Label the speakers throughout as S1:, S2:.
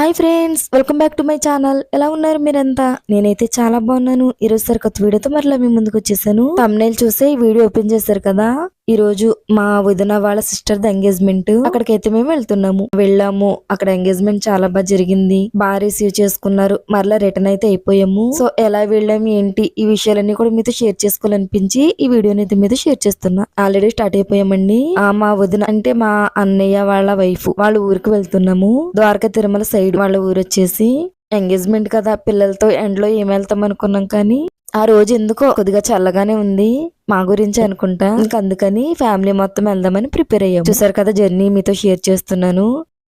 S1: Hi friends welcome back to my channel. ఎలా ఉన్నారు మీరంతా? నేనైతే చాలా బాగున్నాను. ఈరోజు సరికొత్త కొత్త వీడియోతో మరలా మీ ముందుకు వచ్చేసాను. తమ్నేల్ చూసే ఈ వీడియో ఓపెన్ చేశారు కదా? ఈ రోజు మా వదిన వాళ్ళ సిస్టర్ ది ఎంగేజ్మెంట్ అక్కడికైతే మేము వెళ్తున్నాము. వెళ్ళాము. అక్కడ ఎంగేజ్మెంట్ చాలా బాగా జరిగింది. బాగా రిసీవ్ చేసుకున్నారు. మరలా రిటర్న్ అయితే అయిపోయాము. సో ఎలా వెళ్ళాము ఏంటి ఈ విషయాలన్నీ కూడా మీతో షేర్ చేసుకోవాలనిపించి ఈ వీడియోని అయితే మీతో షేర్ చేస్తున్నా. ఆల్రెడీ స్టార్ట్ అయిపోయామండి. మా వదిన అంటే మా అన్నయ్య వాళ్ళ వైఫ్ వాళ్ళ ఊరికి వెళ్తున్నాము. ద్వారకా తిరుమల సైడ్ వాళ్ళ ఊరు వచ్చేసి. ఎంగేజ్మెంట్ కదా పిల్లలతో ఎండలో ఏం వెళ్తాం అనుకున్నాం కానీ ఆ రోజు ఎందుకో కొద్దిగా చల్లగానే ఉంది. మా గురించి అనుకుంటా. అందుకని ఫ్యామిలీ మొత్తం వెళ్దామని ప్రిపేర్ అయ్యాము. చూసారు కదా జర్నీ మీతో షేర్ చేస్తున్నాను.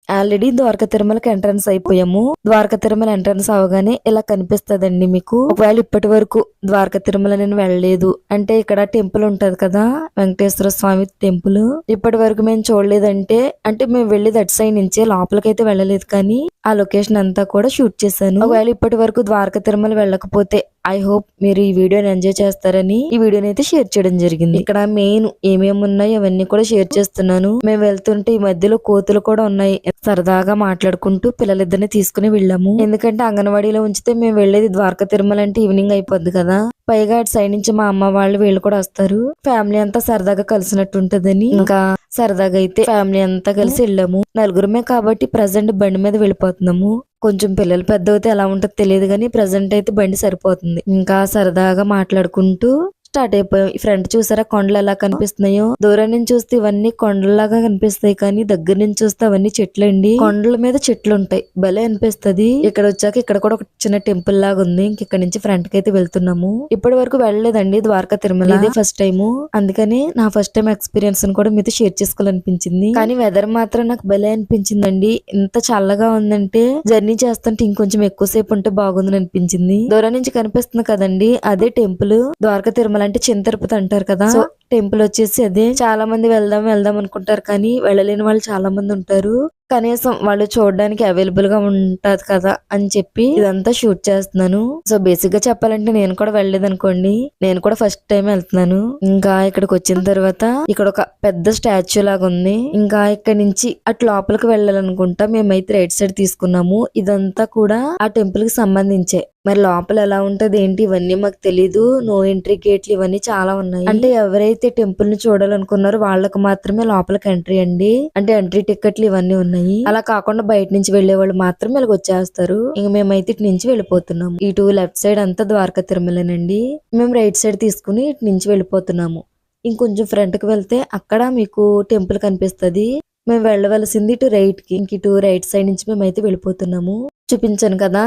S1: ఆల్రెడీ ద్వారక తిరుమలకి ఎంట్రన్స్ అయిపోయాము. ద్వారకా తిరుమల ఎంట్రన్స్ అవగానే ఇలా కనిపిస్తుందండి మీకు. ఒకవేళ ఇప్పటి వరకు ద్వారకా తిరుమల నేను వెళ్ళలేదు. అంటే ఇక్కడ టెంపుల్ ఉంటది కదా వెంకటేశ్వర స్వామి టెంపుల్. ఇప్పటి వరకు మేము చూడలేదంటే అంటే మేము వెళ్ళి దట్ సైడ్ నుంచే లోపలికైతే వెళ్ళలేదు కానీ ఆ లొకేషన్ అంతా కూడా షూట్ చేశాను. ఒకవేళ ఇప్పటి వరకు ద్వారకా తిరుమల వెళ్ళకపోతే ఐ హోప్ మీరు ఈ వీడియోని ఎంజాయ్ చేస్తారని ఈ వీడియోని అయితే షేర్ చేయడం జరిగింది. ఇక్కడ మెయిన్ ఏమేమి ఉన్నాయి అవన్నీ కూడా షేర్ చేస్తున్నాను. మేము వెళ్తుంటే ఈ మధ్యలో కోతులు కూడా ఉన్నాయి. సరదాగా మాట్లాడుకుంటూ పిల్లలిద్దరిని తీసుకుని వెళ్ళాము. ఎందుకంటే అంగన్వాడీలో ఉంచితే మేము వెళ్ళేది ద్వారకా తిరుమల అంటే ఈవినింగ్ అయిపోద్ది కదా. పైగా అటు సైడ్ నుంచి మా అమ్మ వాళ్ళు వీళ్ళు కూడా వస్తారు. ఫ్యామిలీ అంతా సరదాగా కలిసినట్టు ఉంటదని. ఇంకా సరదాగా అయితే ఫ్యామిలీ అంతా కలిసి వెళ్ళాము. నలుగురమే కాబట్టి ప్రజెంట్ బండి మీద వెళ్ళిపోతున్నాము. కొంచెం పిల్లలు పెద్ద అవుతే ఎలా ఉంటుందో తెలియదు కానీ ప్రజెంట్ అయితే బండి సరిపోతుంది. ఇంకా సరదాగా మాట్లాడుకుంటూ స్టార్ట్ అయిపోయాం. ఈ ఫ్రంట్ చూసారా కొండలు ఎలా కనిపిస్తున్నాయో? దూరం నుంచి చూస్తే ఇవన్నీ కొండలాగా కనిపిస్తాయి కానీ దగ్గర నుంచి చూస్తే అవన్నీ చెట్లు అండి కొండల మీద చెట్లు ఉంటాయి భలే అనిపిస్తది. ఇక్కడ వచ్చాక ఇక్కడ కూడా ఒక చిన్న టెంపుల్ లాగా ఉంది. ఇంక ఇక్కడ నుంచి ఫ్రంట్కి అయితే వెళ్తున్నాము. ఇప్పటి వరకు వెళ్ళలేదండి ద్వారకా తిరుమల. ఇది ఫస్ట్ టైం అందుకని నా ఫస్ట్ టైం ఎక్స్పీరియన్స్ కూడా మీతో షేర్ చేసుకోవాలనిపించింది. కానీ వెదర్ మాత్రం నాకు భలే అనిపించిందండి. ఇంత చల్లగా ఉందంటే జర్నీ చేస్తుంటే ఇంకొంచెం ఎక్కువసేపు ఉంటే బాగుందని అనిపించింది. దూరం నుంచి కనిపిస్తుంది కదండి. అదే టెంపుల్ ద్వారకా తిరుమల అంటే చిన్న తిరుపతి అంటారు కదా సో టెంపుల్ వచ్చేసి అదే. చాలా మంది వెళ్దాం వెళ్దాం అనుకుంటారు కానీ వెళ్ళలేని వాళ్ళు చాలా మంది ఉంటారు. కనీసం వాళ్ళు చూడడానికి అవైలబుల్గా ఉంటది కదా అని చెప్పి ఇదంతా షూట్ చేస్తున్నాను. సో బేసిక్గా చెప్పాలంటే నేను కూడా వెళ్ళలేదు అనుకోండి. నేను కూడా ఫస్ట్ టైం వెళ్తున్నాను. ఇంకా ఇక్కడికి వచ్చిన తర్వాత ఇక్కడ ఒక పెద్ద స్టాచ్యూ లాగా ఉంది. ఇంకా ఇక్కడ నుంచి అటు లోపలికి వెళ్ళాలనుకుంటా మేమైతే రైట్ సైడ్ తీసుకున్నాము. ఇదంతా కూడా ఆ టెంపుల్కి సంబంధించే. మరి లోపల ఎలా ఉంటది ఏంటి ఇవన్నీ మాకు తెలీదు. నో ఎంట్రీ గేట్లు ఇవన్నీ చాలా ఉన్నాయి. అంటే ఎవరైతే టెంపుల్ని చూడాలనుకున్నారో వాళ్ళకి మాత్రమే లోపలికి ఎంట్రీ అండి. అంటే ఎంట్రీ టికెట్లు ఇవన్నీ ఉన్నాయి. అలా కాకుండా బయట నుంచి వెళ్ళే వాళ్ళు మాత్రం ఇలాగ వచ్చేస్తారు. ఇంక మేమైతే ఇటు నుంచి వెళ్ళిపోతున్నాము. ఇటు లెఫ్ట్ సైడ్ అంతా ద్వారకా తిరుమలనండి. మేము రైట్ సైడ్ తీసుకుని ఇటు నుంచి వెళ్ళిపోతున్నాము. ఇంకొంచెం ఫ్రంట్కి వెళ్తే అక్కడ మీకు టెంపుల్ కనిపిస్తది. మేము వెళ్ళవలసింది ఇటు రైట్కి. ఇంక ఇటు రైట్ సైడ్ నుంచి మేమైతే వెళ్ళిపోతున్నాము. చూపించాను కదా.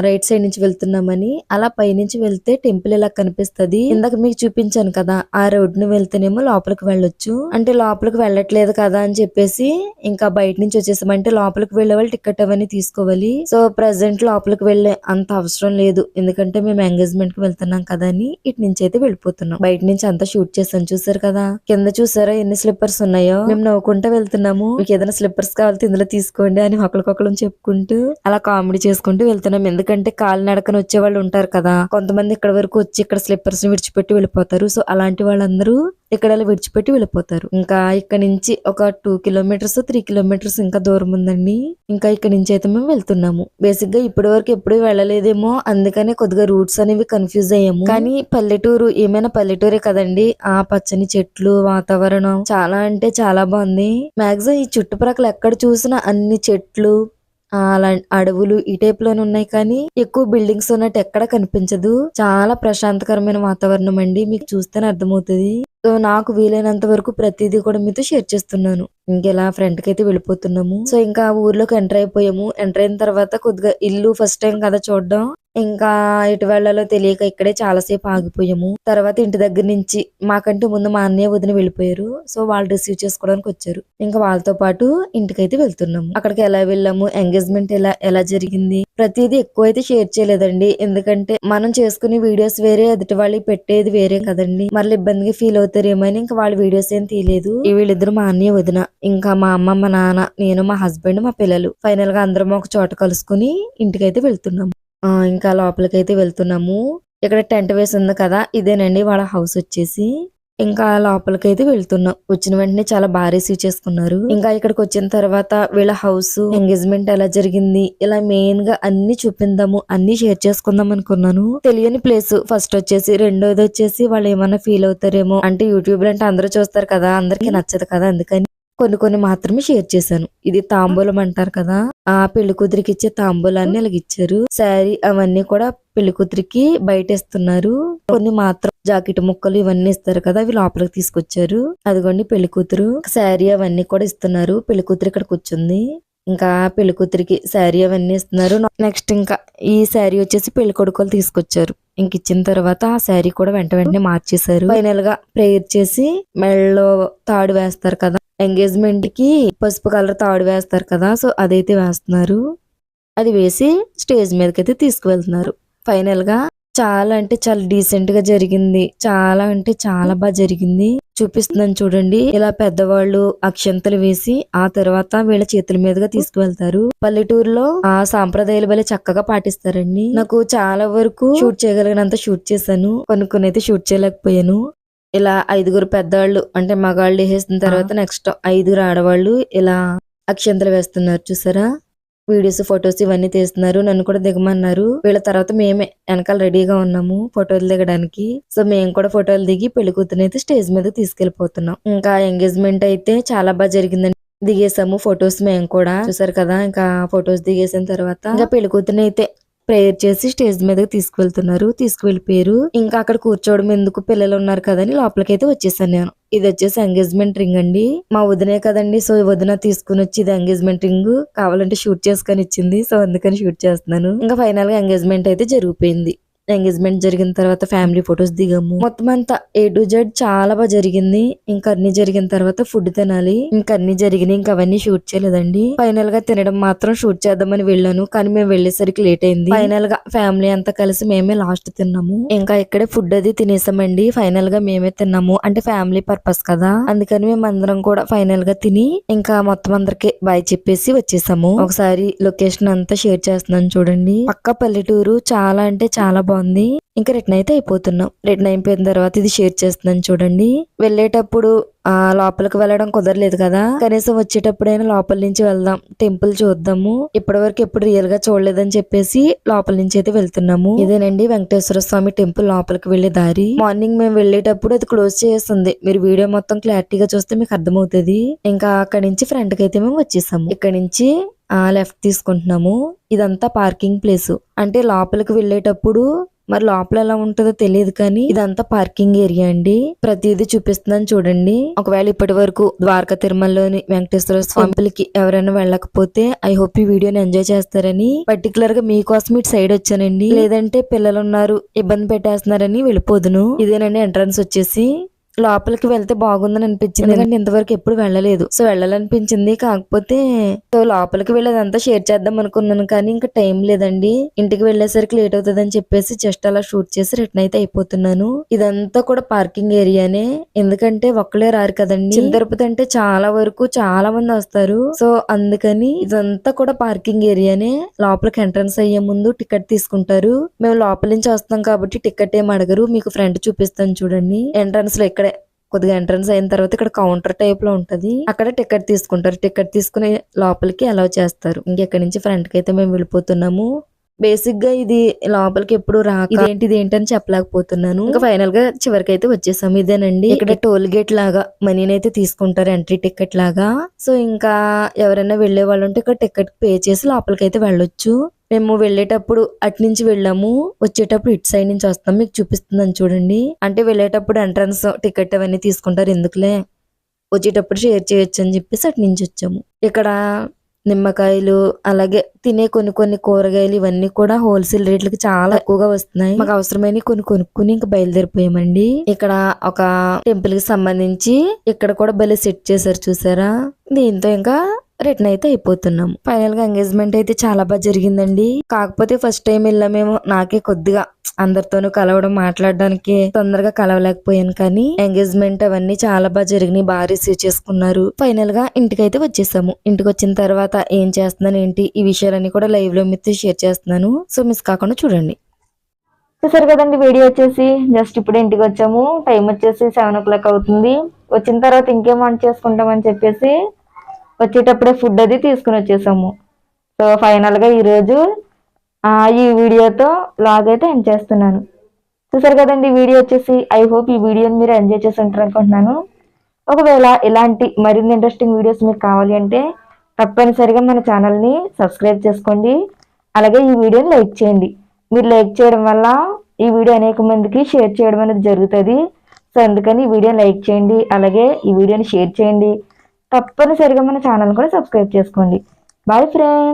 S1: రైట్ సైడ్ నుంచి వెళ్తున్నామని అలా పైనుంచి వెళ్తే టెంపుల్ ఇలా కనిపిస్తది? ఇందాక మీకు చూపించాను కదా ఆ రోడ్ను వెళ్తేనేమో లోపలికి వెళ్ళొచ్చు. అంటే లోపలికి వెళ్ళట్లేదు కదా అని చెప్పేసి ఇంకా బయట నుంచి వచ్చేసామంటే లోపలికి వెళ్ళే వాళ్ళు టికెట్ అవన్నీ తీసుకోవాలి. సో ప్రజెంట్ లోపలికి వెళ్ళే అంత అవసరం లేదు. ఎందుకంటే మేము ఎంగేజ్మెంట్కి వెళ్తున్నాం కదా అని ఇటు నుంచి అయితే వెళ్ళిపోతున్నాం. బయట నుంచి అంతా షూట్ చేసాను చూసారు కదా? కింద చూసారా ఎన్ని స్లిప్పర్స్ ఉన్నాయో? మేము నవ్వుకుంటూ వెళ్తున్నాము. మీకు ఏదైనా స్లిప్పర్స్ కావాలి ఇందులో తీసుకోండి అని ఒకరికొకరు చెప్పుకుంటూ అలా కామెడీ చేసుకుంటూ వెళ్తున్నాం. ఎందుకంటే కాలినడకన వచ్చే వాళ్ళు ఉంటారు కదా. కొంతమంది ఇక్కడ వరకు వచ్చి ఇక్కడ స్లిప్పర్స్ని విడిచిపెట్టి వెళ్ళిపోతారు. సో అలాంటి వాళ్ళందరూ ఇక్కడ అలా విడిచిపెట్టి వెళ్ళిపోతారు. ఇంకా ఇక్కడ నుంచి ఒక టూ కిలోమీటర్స్ త్రీ కిలోమీటర్స్ ఇంకా దూరం ఉందండి. ఇంకా ఇక్కడ నుంచి అయితే మేము వెళ్తున్నాము. బేసిక్గా ఇప్పటి వరకు ఎప్పుడు వెళ్ళలేదేమో అందుకనే కొద్దిగా రూట్స్ అనేవి కన్ఫ్యూజ్ అయ్యాము. కానీ పల్లెటూరు ఏమైనా పల్లెటూరే కదండి. ఆ పచ్చని చెట్లు వాతావరణం చాలా అంటే చాలా బాగుంది. మాక్సిమం ఈ చుట్టుప్రక్కల ఎక్కడ చూసినా అన్ని చెట్లు అలా అడవులు ఈ టైప్లోనే ఉన్నాయి కానీ ఎక్కువ బిల్డింగ్స్ ఉన్నట్టు ఎక్కడ కనిపించదు. చాలా ప్రశాంతకరమైన వాతావరణం అండి. మీకు చూస్తేనే అర్థమవుతుంది. సో నాకు వీలైనంత వరకు ప్రతిదీ కూడా మీతో షేర్ చేస్తున్నాను. ఇంకెలా ఫ్రంట్కి అయితే వెళ్ళిపోతున్నాము. సో ఇంకా ఊర్లోకి ఎంటర్ అయిపోయాము. ఎంటర్ అయిన తర్వాత కొద్దిగా ఇల్లు ఫస్ట్ టైం కదా చూడడం. ఇంకా ఎటు వెళ్ళాలో తెలియక ఇక్కడే చాలాసేపు ఆగిపోయాము. తర్వాత ఇంటి దగ్గర నుంచి మాకంటే ముందు మా అన్నయ్య వదిన వెళ్ళిపోయారు. సో వాళ్ళు రిసీవ్ చేసుకోవడానికి వచ్చారు. ఇంకా వాళ్ళతో పాటు ఇంటికైతే వెళ్తున్నాము. అక్కడికి ఎలా వెళ్ళాము? ఎంగేజ్మెంట్ ఎలా ఎలా జరిగింది? ప్రతిదీ ఎక్కువ అయితే షేర్ చేయలేదండి. ఎందుకంటే మనం చేసుకునే వీడియోస్ వేరే ఎదుటి వాళ్ళు పెట్టేది వేరే కదండి. మళ్ళీ ఇబ్బందిగా ఫీల్ అవుతారేమో అని ఇంకా వాళ్ళ వీడియోస్ ఏం తీయలేదు. ఈ వీళ్ళిద్దరు మా అన్నయ్య వదిన. ఇంకా మా అమ్మ మా నాన్న నేను మా హస్బెండ్ మా పిల్లలు. ఫైనల్గా అందరం ఒక చోట కలుసుకుని ఇంటికైతే వెళ్తున్నాము. ఇంకా లోపలికైతే వెళ్తున్నాము. ఇక్కడ టెంట్ వేసి ఉంది కదా ఇదేనండి వాళ్ళ హౌస్ వచ్చేసి. ఇంకా లోపలికి అయితే వెళ్తున్నాం. వచ్చిన వెంటనే చాలా బాగా రిసీవ్ చేసుకున్నారు. ఇంకా ఇక్కడికి వచ్చిన తర్వాత వీళ్ళ హౌస్ ఎంగేజ్మెంట్ ఎలా జరిగింది ఇలా మెయిన్గా అన్ని చూపిందాము అన్ని షేర్ చేసుకుందాం అనుకున్నాను. తెలియని ప్లేస్. ఫస్ట్ వచ్చేసి రెండోది వచ్చేసి వాళ్ళు ఏమైనా ఫీల్ అవుతారేమో. అంటే యూట్యూబ్లో అంటే అందరూ చూస్తారు కదా అందరికి నచ్చదు కదా అందుకని. కొన్ని కొన్ని మాత్రమే షేర్ చేశాను. ఇది తాంబూలం అంటారు కదా ఆ పెళ్ళి కూతురికి ఇచ్చే తాంబూలాన్ని అలాగ ఇచ్చారు శారీ అవన్నీ కూడా పెళ్ళి కూతురికి బయట ఇస్తున్నారు కొన్ని మాత్రం జాకెట్ ముక్కలు ఇవన్నీ ఇస్తారు కదా అవి లోపలికి తీసుకొచ్చారు. అదిగోండి పెళ్ళి కూతురు శారీ అవన్నీ కూడా ఇస్తున్నారు. పెళ్ళి కూతురు ఇక్కడ కూర్చుంది. ఇంకా పెళ్ళి కూతురికి శారీ అవన్నీ ఇస్తున్నారు. నెక్స్ట్ ఇంకా ఈ శారీ వచ్చేసి పెళ్ళి కొడుకులు తీసుకొచ్చారు. ఇంక ఇచ్చిన తర్వాత ఆ శారీ కూడా వెంట వెంటనే మార్చేశారు. ఫైనల్గా ప్రేయర్ చేసి మెళ్ళలో తాడు వేస్తారు కదా ఎంగేజ్మెంట్కి పసుపు కలర్ తాడు వేస్తారు కదా సో అదైతే వేస్తున్నారు. అది వేసి స్టేజ్ మీదకి అయితే తీసుకువెళ్తున్నారు. ఫైనల్గా చాలా అంటే చాలా డీసెంట్గా జరిగింది. చాలా అంటే చాలా బాగా జరిగింది. చూపిస్తున్నాను చూడండి. ఇలా పెద్దవాళ్ళు అక్షంతలు వేసి ఆ తర్వాత వీళ్ళ చేతుల మీదుగా తీసుకువెళ్తారు. పల్లెటూరులో ఆ సాంప్రదాయాలు భలే చక్కగా పాటిస్తారండి. నాకు చాలా వరకు షూట్ చేయగలిగినంత షూట్ చేశాను. కొన్ని కొన్ని అయితే షూట్ చేయలేకపోయాను. ఇలా ఐదుగురు పెద్దవాళ్ళు అంటే మగాళ్ళు వేసేసిన తర్వాత నెక్స్ట్ ఐదుగురు ఆడవాళ్ళు ఇలా అక్షంతలు వేస్తున్నారు చూసారా? వీడియోస్ ఫొటోస్ ఇవన్నీ తీస్తున్నారు. నన్ను కూడా దిగమన్నారు. వీళ్ళ తర్వాత మేమే వెనకాల రెడీగా ఉన్నాము ఫోటోలు దిగడానికి. సో మేము కూడా ఫోటోలు దిగి పెళ్ళి కూతురు అయితే స్టేజ్ మీద తీసుకెళ్ళిపోతున్నాం ఇంకా ఎంగేజ్మెంట్ అయితే చాలా బాగా జరిగిందండి దిగేసాము ఫొటోస్ మేము కూడా చూసారు కదా? ఇంకా ఫొటోస్ దిగేసిన తర్వాత ఇంకా పెళ్ళి కూతురు అయితే ప్రేయర్ చేసి స్టేజ్ మీదకి తీసుకువెళ్తున్నారు. తీసుకువెళ్ళిపోయారు ఇంకా అక్కడ కూర్చోవడం ఎందుకు పిల్లలు ఉన్నారు కదని లోపలికైతే వచ్చేసాను నేను. ఇది వచ్చేసి ఎంగేజ్మెంట్ రింగ్ అండి. మా వదినే కదండి. సో ఈ వదిన తీసుకుని వచ్చి ఇది ఎంగేజ్మెంట్ రింగ్ కావాలంటే షూట్ చేసుకొని ఇచ్చింది. సో అందుకని షూట్ చేస్తున్నాను. ఇంకా ఫైనల్గా ఎంగేజ్మెంట్ అయితే జరిగిపోయింది. ఎంగేజ్మెంట్ జరిగిన తర్వాత ఫ్యామిలీ ఫొటోస్ దిగాము. మొత్తం అంతా ఏ టు జెడ్ చాలా బాగా జరిగింది. ఇంకా అన్ని జరిగిన తర్వాత ఫుడ్ తినాలి. ఇంకా అన్ని జరిగినాయి ఇంకా అవన్నీ షూట్ చేయలేదండి. ఫైనల్గా తినడం మాత్రం షూట్ చేద్దామని వెళ్ళాను. కానీ మేము వెళ్ళేసరికి లేట్ అయింది. ఫైనల్గా ఫ్యామిలీ అంతా కలిసి మేమే లాస్ట్ తిన్నాము. ఇంకా ఇక్కడే ఫుడ్ అది తినేసామండి. ఫైనల్గా మేమే తిన్నాము. అంటే ఫ్యామిలీ పర్పస్ కదా. అందుకని మేము అందరం కూడా ఫైనల్గా తిని ఇంకా మొత్తం అందరికి బాయ్ చెప్పేసి వచ్చేసాము. ఒకసారి లొకేషన్ అంతా షేర్ చేస్తున్నాను చూడండి. పక్క పల్లెటూరు చాలా అంటే చాలా బాగుంది. ఇంకా రిటర్న్ అయితే అయిపోతున్నాం. రిటర్న్ అయిపోయిన తర్వాత ఇది షేర్ చేస్తున్నాను చూడండి. వెళ్ళేటప్పుడు ఆ లోపలికి వెళ్ళడం కుదరలేదు కదా. కనీసం వచ్చేటప్పుడైనా లోపల నుంచి వెళ్దాం. టెంపుల్ చూద్దాము. ఇప్పటి వరకు ఎప్పుడు రియల్గా చూడలేదని చెప్పేసి లోపల నుంచి అయితే వెళ్తున్నాము. ఇదేనండి వెంకటేశ్వర స్వామి టెంపుల్ లోపలికి వెళ్ళే దారి. మార్నింగ్ మేము వెళ్ళేటప్పుడు అది క్లోజ్ చేస్తుంది. మీరు వీడియో మొత్తం క్లారిటీగా చూస్తే మీకు అర్థమవుతుంది. ఇంకా అక్కడి నుంచి ఫ్రంట్కి అయితే మేము వచ్చేసాము. ఇక్కడ నుంచి లెఫ్ట్ తీసుకుంటున్నాము. ఇదంతా పార్కింగ్ ప్లేస్. అంటే లోపలికి వెళ్ళేటప్పుడు మరి లోపల ఎలా ఉంటుందో తెలియదు కానీ ఇదంతా పార్కింగ్ ఏరియా అండి. ప్రతిదీ చూపిస్తుందని చూడండి. ఒకవేళ ఇప్పటి వరకు ద్వారకా తిరుమలలోని వెంకటేశ్వర స్వామికి ఎవరైనా వెళ్ళకపోతే ఐ హోప్ ఈ వీడియోని ఎంజాయ్ చేస్తారని. పర్టికులర్గా మీకోసం ఇటు సైడ్ వచ్చానండి. లేదంటే పిల్లలు ఉన్నారు ఇబ్బంది పెట్టేస్తున్నారని వెళ్ళిపోదును. ఇదేనండి ఎంట్రన్స్ వచ్చేసి. లోపలికి వెళ్తే బాగుందని అనిపించింది. ఎందుకంటే ఇంతవరకు ఎప్పుడు వెళ్ళలేదు. సో వెళ్ళాలనిపించింది. కాకపోతే సో లోపలికి వెళ్ళేదంతా షేర్ చేద్దాం అనుకున్నాను. కానీ ఇంకా టైం లేదండి. ఇంటికి వెళ్ళేసరికి లేట్ అవుతుంది అని చెప్పేసి జస్ట్ అలా షూట్ చేసి రిటర్న్ అయితే అయిపోతున్నాను. ఇదంతా కూడా పార్కింగ్ ఏరియానే. ఎందుకంటే ఒక్కలే రారు కదండి. తిరుపతి అంటే చాలా వరకు చాలా మంది వస్తారు. సో అందుకని ఇదంతా కూడా పార్కింగ్ ఏరియానే. లోపలికి ఎంట్రన్స్ అయ్యే ముందు టికెట్ తీసుకుంటారు. మేము లోపల నుంచి వస్తాం కాబట్టి టికెట్ ఏం అడగరు. మీకు ఫ్రంట్ చూపిస్తాను చూడండి. ఎంట్రన్స్లో ఇక్కడే కొద్దిగా ఎంట్రన్స్ అయిన తర్వాత ఇక్కడ కౌంటర్ టైప్లో ఉంటది. అక్కడ టికెట్ తీసుకుంటారు. టికెట్ తీసుకుని లోపలికి అలౌ చేస్తారు. ఇంకెక్కడి నుంచి ఫ్రంట్కి అయితే మేము వెళ్ళిపోతున్నాము. బేసిక్గా ఇది లోపలికి ఎప్పుడు రాక ఇదేంటి ఇదేంటి అని చెప్పలేకపోతున్నాను. ఇంకా ఫైనల్గా చివరికి అయితే వచ్చేసాము. ఇదేనండి. ఇక్కడ టోల్ గేట్ లాగా మనీని అయితే తీసుకుంటారు ఎంట్రీ టికెట్ లాగా. సో ఇంకా ఎవరైనా వెళ్ళే వాళ్ళు ఉంటే ఇక్కడ టికెట్ పే చేసి లోపలికి అయితే వెళ్ళొచ్చు. మేము వెళ్ళేటప్పుడు అటు నుంచి వెళ్ళాము. వచ్చేటప్పుడు ఇటు సైడ్ నుంచి వస్తాం. మీకు చూపిస్తుందని చూడండి. అంటే వెళ్ళేటప్పుడు ఎంట్రన్స్ టికెట్ అవన్నీ తీసుకుంటారు. ఎందుకులే? వచ్చేటప్పుడు షేర్ చేయొచ్చు అని చెప్పేసి అటు నుంచి వచ్చాము. ఇక్కడ నిమ్మకాయలు అలాగే తినే కొన్ని కొన్ని కూరగాయలు ఇవన్నీ కూడా హోల్సేల్ రేట్లకి చాలా ఎక్కువగా వస్తున్నాయి. మాకు అవసరమైన కొన్ని కొనుక్కుని ఇంకా బయలుదేరిపోయామండి. ఇక్కడ ఒక టెంపుల్కి సంబంధించి ఇక్కడ కూడా భలే సెట్ చేశారు చూసారా? దీంతో ఇంకా రిటర్న్ అయితే అయిపోతున్నాం. ఫైనల్గా ఎంగేజ్మెంట్ అయితే చాలా బాగా జరిగిందండి. కాకపోతే ఫస్ట్ టైం వెళ్ళామేమో నాకే కొద్దిగా అందరితోనూ కలవడం మాట్లాడడానికి తొందరగా కలవలేకపోయాను కానీ ఎంగేజ్మెంట్ అవన్నీ చాలా బాగా జరిగినాయి. బాగా రిసీవ్ చేసుకున్నారు. ఫైనల్గా ఇంటికైతే వచ్చేసాము. ఇంటికి వచ్చిన తర్వాత ఏం చేస్తున్నాను ఏంటి ఈ విషయాలన్నీ కూడా లైవ్లో మీతో షేర్ చేస్తున్నాను. సో మిస్ కాకుండా చూడండి.
S2: చూసారు కదండి వీడియో వచ్చేసి జస్ట్ ఇప్పుడు ఇంటికి వచ్చాము. టైం వచ్చేసి సెవెన్ ఓ క్లాక్ అవుతుంది. వచ్చిన తర్వాత ఇంకేం వంట చేసుకుంటామని చెప్పేసి వచ్చేటప్పుడే ఫుడ్ అది తీసుకుని వచ్చేసాము. సో ఫైనల్గా ఈరోజు ఈ వీడియోతో లాగ్ అయితే ఎండ్ చేస్తున్నాను. చూసారు కదండి వీడియో వచ్చేసి ఐ హోప్ ఈ వీడియోని మీరు ఎంజాయ్ చేసి ఉంటారు అనుకుంటున్నాను. ఒకవేళ ఇలాంటి మరిన్ని ఇంట్రెస్టింగ్ వీడియోస్ మీకు కావాలి అంటే తప్పనిసరిగా మన ఛానల్ని సబ్స్క్రైబ్ చేసుకోండి. అలాగే ఈ వీడియోని లైక్ చేయండి. మీరు లైక్ చేయడం వల్ల ఈ వీడియో అనేక మందికి షేర్ చేయడం అనేది జరుగుతుంది. సో అందుకని ఈ వీడియోని లైక్ చేయండి. అలాగే ఈ వీడియోని షేర్ చేయండి. తప్పనిసరిగా మన ఛానల్ కూడా సబ్స్క్రైబ్ చేసుకోండి. Bye friends